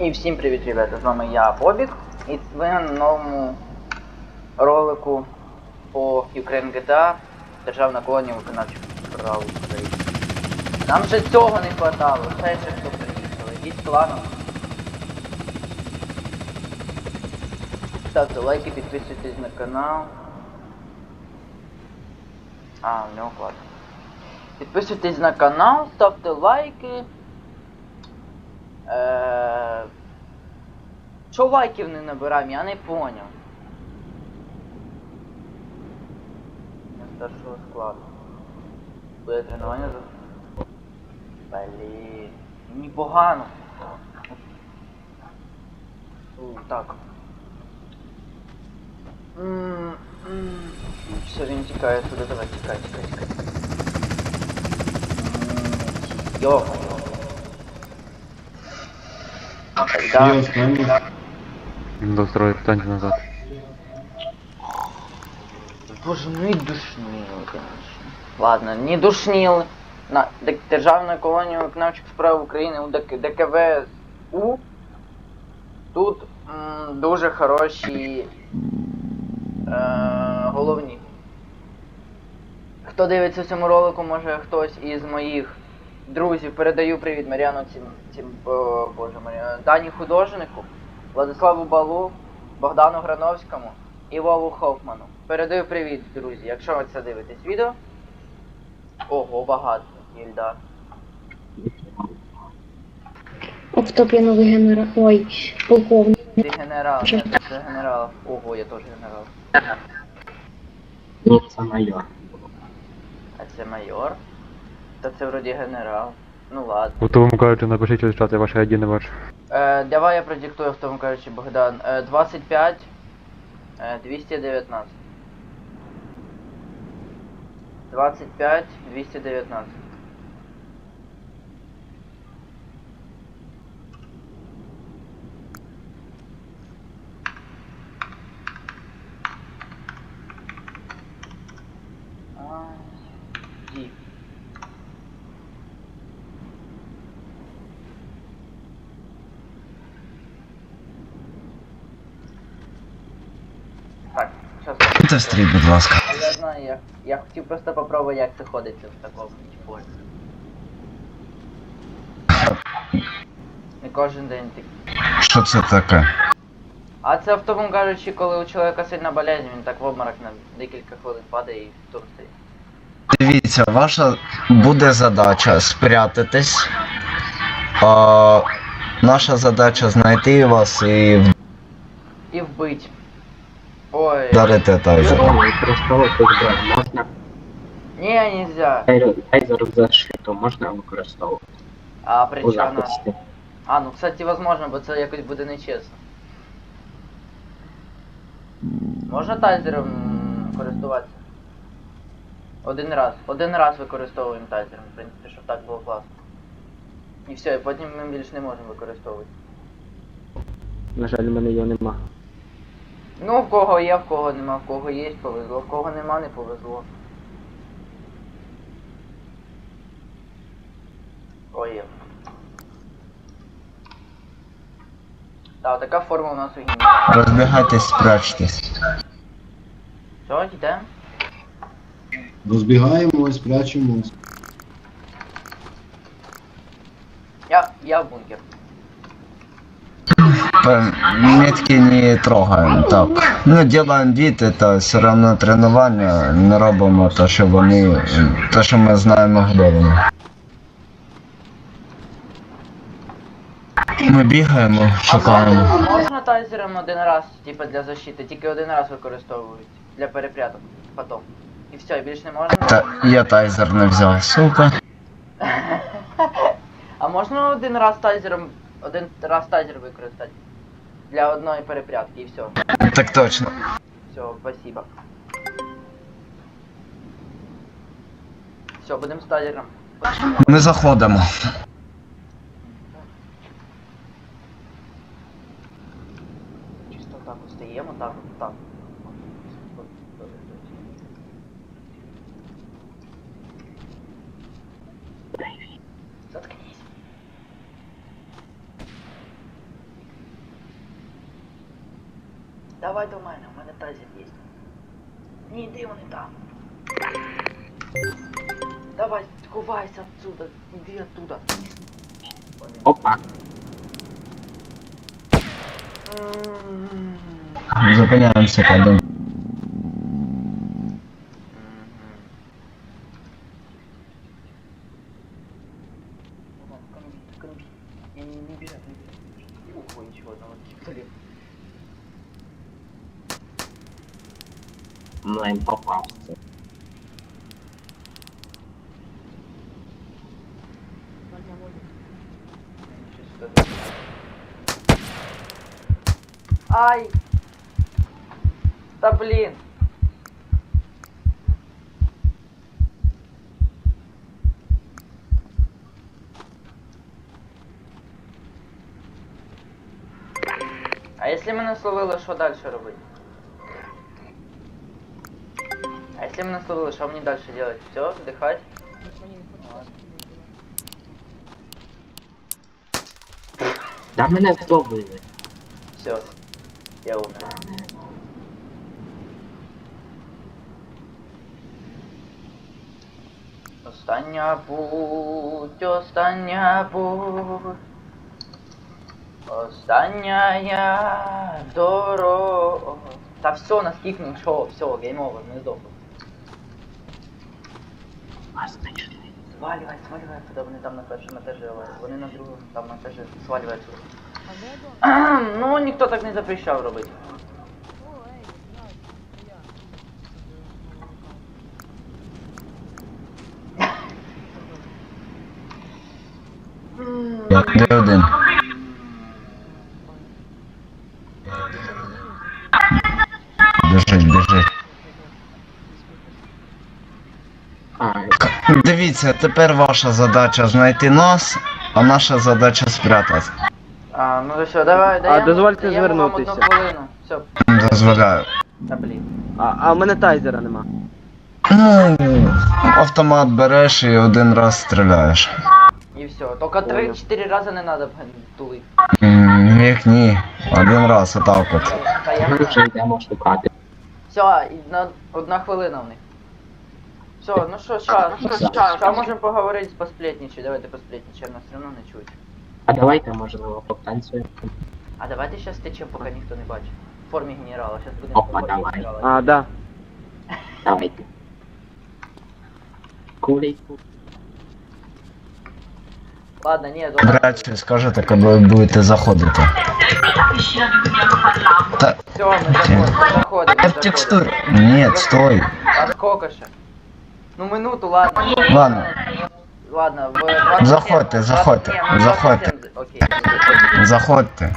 І всім привіт, ребята! З вами я Бобік, і ви на новому ролику по Ukraine GTA Державна колонія виконавчих прав України. Нам же цього не хватало, все ще хто приїхали. Ідіть планом. Ставте лайки, підписуйтесь на канал. А, в нього класно. Підписуйтесь на канал, ставте лайки. Е... Чо лайків не набираємо, я не поняв. На старшого складу. Буде тренування за. Блін. Мені погано. Так. Все, він тікає туди, давай, тікай, тікай, тікай. Йо-моє. Йо, стані. Достроить, встаньте назад. Боже, ну и душнило, конечно. Ладно, не душнил. На Державна колонія виконавчих справ України у ДК, ДКВСУ. Тут м, дуже хороші е, головні. Хто дивиться цьому ролику, може хтось із моїх друзів передаю привіт Мар'яну цим, цим о, боже Мар'яну, Дані художнику, Владиславу Балу, Богдану Грановському і Вову Хофману. Передаю привіт, друзі. Якщо ви це дивитесь відео. Ого, багато. Ільдар. Оптоп я новий генерал. Ой, полковник. Ти генерал, це генерал. Ого, я теж генерал. Ні, це майор. А це майор? Та це вроді генерал. Ну ладно. У тому кажучи, напишіть через чат, я ваші ID не бачу. Е, давай я продиктую в тому кажучи, Богдан. Е, 25 е, 219. 25 219. Ай, Застрій, будь ласка. Я знаю, я, я хотів просто попробувати, як це ходиться в такому полі. Не кожен день так. Що це таке? А це в тому кажучи, коли у чоловіка сильна болезнь, він так в обморок на декілька хвилин падає і тут стоїть. Дивіться, ваша буде задача спрятатись. А, наша задача знайти вас і І вбить. Ой. вдарити тайзер. Можна. Ні, нельзя. Тайзер в защиту можна використовувати А причина. А, ну кстати, возможно, бо це якось буде нечесно. Можна тайзером користуватися? Один раз. Один раз використовуємо тайзером, в принципі, щоб так було класно. І все, і потім ми більше не можемо використовувати. На жаль, в мене його нема. Ну, в кого є, в кого нема, в кого є, повезло, в кого нема, не повезло. Ой. є. Так, така форма у нас у гімні. Розбігайтесь, спрячтесь. Все, йдемо. Розбігаємось, спрячемось. Я, я в бункер. Метки не трогаємо, так. Ну, делаем вид, это все равно тренування. Не робимо те, що вони. те, що ми знаємо, де. Ми бігаємо, шукаємо. можна, тайзером один раз, типа для защити, тільки один раз використовують для перепряток потом. І все, і більше не можна. Та я тайзер не взяв, сука. А можна один раз тайзером, один раз тайзер використати? Для одної перепрятки і все. Так точно. Все, спасибо. Все, будемо стадіром. Ми заходимо. Чисто так устаємо, так, так. Давай до мене, у мене тазер є. Ні, йди вони там. Давай, ховайся отсюда, іди оттуда. Опа. М. Зупиняємося пойдем. Комби. Не, не, не бежать, не бежать. И ухо ничего, одного пистолет. Млин попався. Ай! Да блин! А если мене словили, що далі робити? Если мене словили, що мені далі делать? Все, вдихать? Да мене вдовили. Все, я умер. Остання путь, остання путь. Остання дорога. Та все, нас кикнув, що, все, гейм овер, ми здохли. А значить. Сваливай, сваливай, куди вони там на першому етажі, але вони на другому там етажі. Сваливай отсюда. Ну, ніхто так не запрещав робити. Де один. Дивіться, тепер ваша задача знайти нас, а наша задача спрятатись. А, ну все, давай, даємо, дозвольте даємо вам звернутися. одну хвилину. Все, Дозволяю. та блін. А, а в мене тайзера нема. Ну, автомат береш і один раз стріляєш. І все. Тільки 3-4 рази не треба тулити. М, Як ні. Один раз, отак от. Та я. Все, і на одна хвилина в них. Все, ну що, щас, щас можемо поговорити, посплетничати. Давайте посплетничаємо, нас все одно не чуть. А давайте, можливо, потанцюємо. А давайте щас течемо, поки ніхто не бачить. В формі генерала, щас будемо Опа, в формі давай. генерала. А, да. Давайте. Кулей. Ладно, ні, добре. Вряд чи скажете, коли ви будете заходити. Та, Все, ми заходимо, заходимо. я в текстур. Ні, стой. А сколько ще? Ну минуту, ладно. Ладно. Ладно, в 27, Заходьте, заходьте, 27, заходьте. 27, Окей. Заходьте.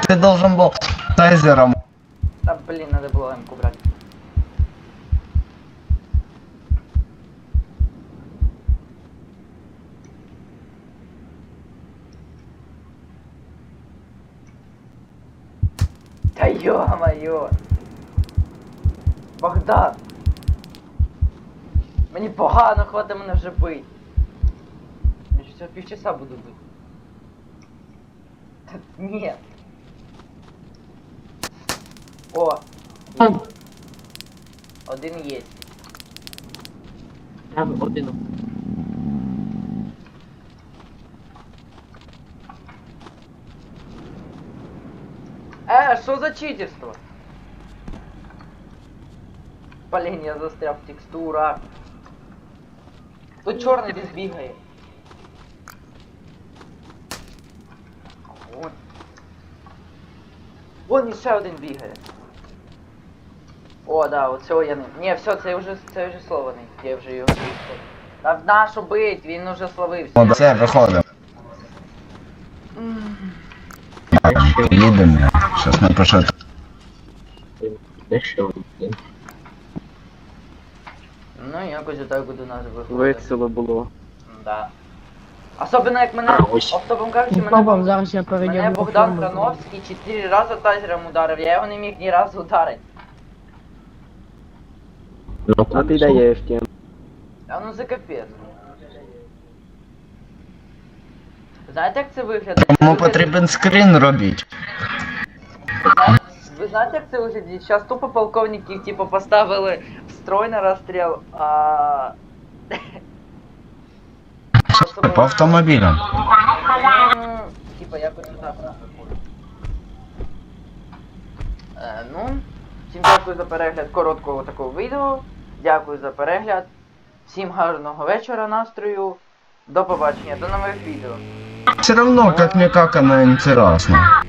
Ты должен был тайзером. Та блін, надо було М-ку брати. Та йо-моє! Богдан! Мені погано, хватить мене вже бить. Я ще півчаса буду бити. Ні. О! Один є. Там один. Е, що за читерство? Блін, я застряв в текстурах. Тут чорний десь бігає. Вон. Вон іще один бігає. О, да, от цього я не. Ні, все, це вже це вже слований. Я вже його. Та в нашу бить, він уже словився. О, Все, виходимо. Їдемо. Щас напишу. Ну, якось отак буде нас виходити. Весело було. Да. Особливо як мене, ось. кажучи, мене, зараз я мене Богдан Крановський чотири рази тайзером ударив, я його не міг ні разу ударити. Ну, А все. даєш тим. А ну за капець. Знаєте, як це виглядає? Виглядає- потрібен скрін робіть. Ви знаєте, як це виглядає? Зараз тупо полковників типу поставили в строй на розстріл, а... По автомобілям. Ну, Типа якось так. Е, ну, всім дякую за перегляд короткого такого відео. Дякую за перегляд. Всім гарного вечора, настрою. До побачення, до нових відео. Все равно, как-никак, она интересно.